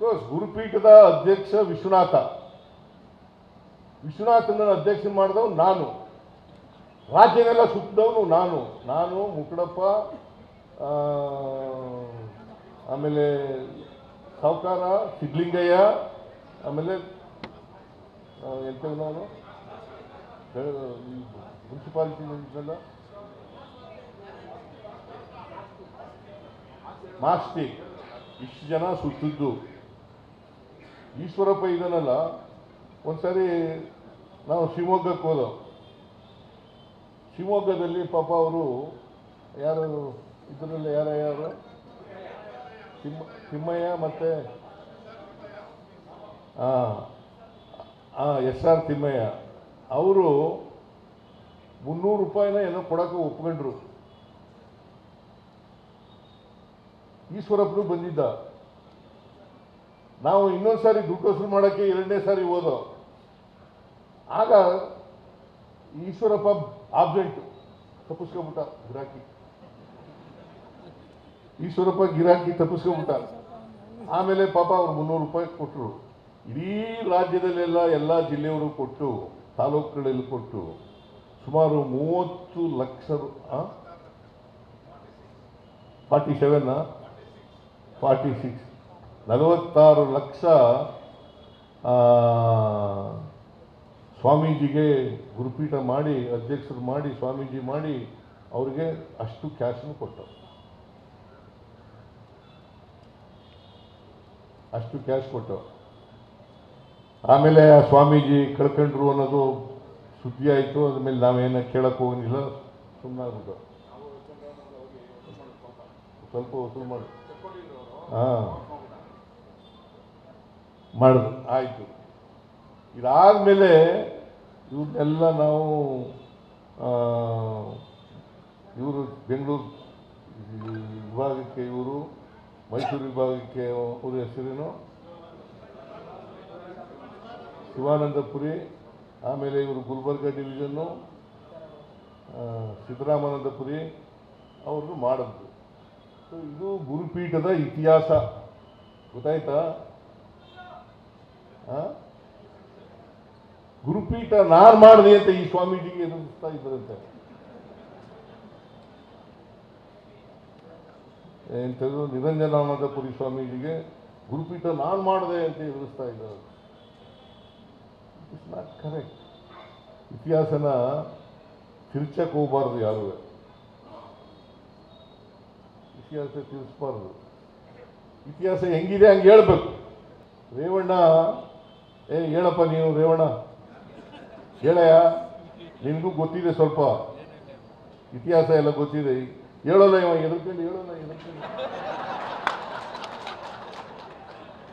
ಗುರುಪೀಠದ ಅಧ್ಯಕ್ಷ ವಿಶ್ವನಾಥ. ವಿಶ್ವನಾಥನ ಅಧ್ಯಕ್ಷ ಮಾಡಿದವನು ನಾನು. ರಾಜ್ಯನೆಲ್ಲ ಸುತ್ತಿದವನು ನಾನು. ನಾನು, ಮುಕುಡಪ್ಪ ಆಮೇಲೆ ಸಾವುಕಾರ, ಸಿದ್ಲಿಂಗಯ್ಯ, ಆಮೇಲೆ ಎಂತ ನಾನು ಮುನ್ಸಿಪಾಲಿಟಿ ಇದ್ದಲ್ಲ ಮಾಸ್ತಿ. ಇಷ್ಟು ಜನ ಸುತ್ತಿದ್ದು. ಈಶ್ವರಪ್ಪ ಇದನ್ನಲ್ಲ, ಒಂದ್ಸರಿ ನಾವು ಶಿವಮೊಗ್ಗಕ್ಕೆ ಹೋದೋ ಶಿವಮೊಗ್ಗದಲ್ಲಿ ಪಾಪ ಅವರು ಯಾರು, ಇದರಲ್ಲಿ ಯಾರ ಯಾರು? ತಿಮ್ಮ, ತಿಮ್ಮಯ್ಯ ಮತ್ತೆ ಹಾಂ ಎಸ್ ಆರ್ ತಿಮ್ಮಯ್ಯ. ಅವರು ಮುನ್ನೂರು ರೂಪಾಯಿನ ಏನೋ ಕೊಡೋಕೆ ಒಪ್ಕೊಂಡ್ರು. ಈಶ್ವರಪ್ಪನು ಬಂದಿದ್ದ. ನಾವು ಇನ್ನೊಂದು ಸಾರಿ ದುಡ್ಡು ಮಾಡೋಕ್ಕೆ ಎರಡನೇ ಸಾರಿ ಹೋದೋ. ಆಗ ಈಶ್ವರಪ್ಪ ಆಬ್ಜೆಂಟು ತಪ್ಪಿಸ್ಕೊಬಿಟ್ಟ ಗಿರಾಕಿ. ಈಶ್ವರಪ್ಪ ಗಿರಾಕಿ ತಪ್ಪಿಸ್ಕೊಬಿಟ್ಟ ಆಮೇಲೆ ಪಾಪ ಅವ್ರು ಮುನ್ನೂರು ರೂಪಾಯಿ ಕೊಟ್ಟರು ಇಡೀ ರಾಜ್ಯದಲ್ಲೆಲ್ಲ ಎಲ್ಲ ಜಿಲ್ಲೆಯವರು ಕೊಟ್ಟು, ತಾಲೂಕುಗಳಲ್ಲಿ ಕೊಟ್ಟು, ಸುಮಾರು ಮೂವತ್ತು ಲಕ್ಷ ಫಾರ್ಟಿ ಸೆವೆನ್ನ ಫಾರ್ಟಿ ಸಿಕ್ಸ್ ನಲವತ್ತಾರು ಲಕ್ಷ ಸ್ವಾಮೀಜಿಗೆ ಗುರುಪೀಠ ಮಾಡಿ ಅಧ್ಯಕ್ಷರು ಮಾಡಿ ಸ್ವಾಮೀಜಿ ಮಾಡಿ ಅವ್ರಿಗೆ ಅಷ್ಟು ಕ್ಯಾಶನ್ನು ಕೊಟ್ಟರು. ಅಷ್ಟು ಕ್ಯಾಶ್ ಕೊಟ್ಟರು. ಆಮೇಲೆ ಆ ಸ್ವಾಮೀಜಿ ಕಳ್ಕೊಂಡ್ರು ಅನ್ನೋದು ಸುದ್ದಿ ಆಯಿತು ಅದ್ಮೇಲೆ ನಾವೇನು ಕೇಳಕ್ಕೆ ಹೋಗಿಲ್ಲ ಸುಮ್ಮನಾಗ್ಬಿಟ್ಟು ಸ್ವಲ್ಪ ವಸೂಲು ಮಾಡಿ. ಹಾಂ. ಮಾಡಿದ್ರು. ಆಯಿತು. ಇದಾದಮೇಲೆ ಇವ್ರನ್ನೆಲ್ಲ ನಾವು ಇವರು ಬೆಂಗಳೂರು ವಿಭಾಗಕ್ಕೆ ಇವರು, ಮೈಸೂರು ವಿಭಾಗಕ್ಕೆ ಅವ್ರ ಹೆಸರೇನು? ಶಿವಾನಂದಪುರಿ, ಆಮೇಲೆ ಇವರು ಗುಲ್ಬರ್ಗ ಡಿವಿಷನ್ನು ಸಿದ್ದರಾಮಾನಂದಪುರಿ ಅವರು ಮಾಡಿದ್ರು. ಇದು ಗುರುಪೀಠದ ಇತಿಹಾಸ. ಗೊತ್ತಾಯ್ತಾ? ಗುರುಪೀಠ ನಾನ್ ಮಾಡಿದೆ ಅಂತ ಈ ಸ್ವಾಮೀಜಿಗೆ ಎದುರಿಸ್ತಾ ಇದ್ರಂತೆ. ಎಂಥದ್ದು ನಿರಂಜನಾನಂದಪುರಿ ಸ್ವಾಮೀಜಿಗೆ ಗುರುಪೀಠ ನಾನು ಮಾಡಿದೆ ಅಂತ ಎದುರಿಸ್ತಾ ಇದ್ದಾರೆ. ಇಟ್ಸ್ ನಾಟ್ ಕರೆಕ್ಟ್ ಇತಿಹಾಸನ ತಿರ್ಚಕ್ಕೆ ಹೋಗಬಾರ್ದು ಯಾರು. ಇತಿಹಾಸ ತಿಳಿಸ್ಬಾರ್ದು ಇತಿಹಾಸ ಹೆಂಗಿದೆ ಹಂಗೆ ಹೇಳ್ಬೇಕು. ರೇವಣ್ಣ ಏ, ಹೇಳಪ್ಪ ನೀವು, ರೇವಣ್ಣ. ಹೇಳಯ್ಯ, ನಿನಗೂ ಗೊತ್ತಿದೆ ಸ್ವಲ್ಪ. ಇತಿಹಾಸ ಎಲ್ಲ ಗೊತ್ತಿದೆ. ಹೇಳೋಲ್ಲ ಇವಾಗ ಎದುರ್ಕೊಂಡು ಹೇಳೋಲ್ಲ, ಎದುರ್ಕೊಂಡು.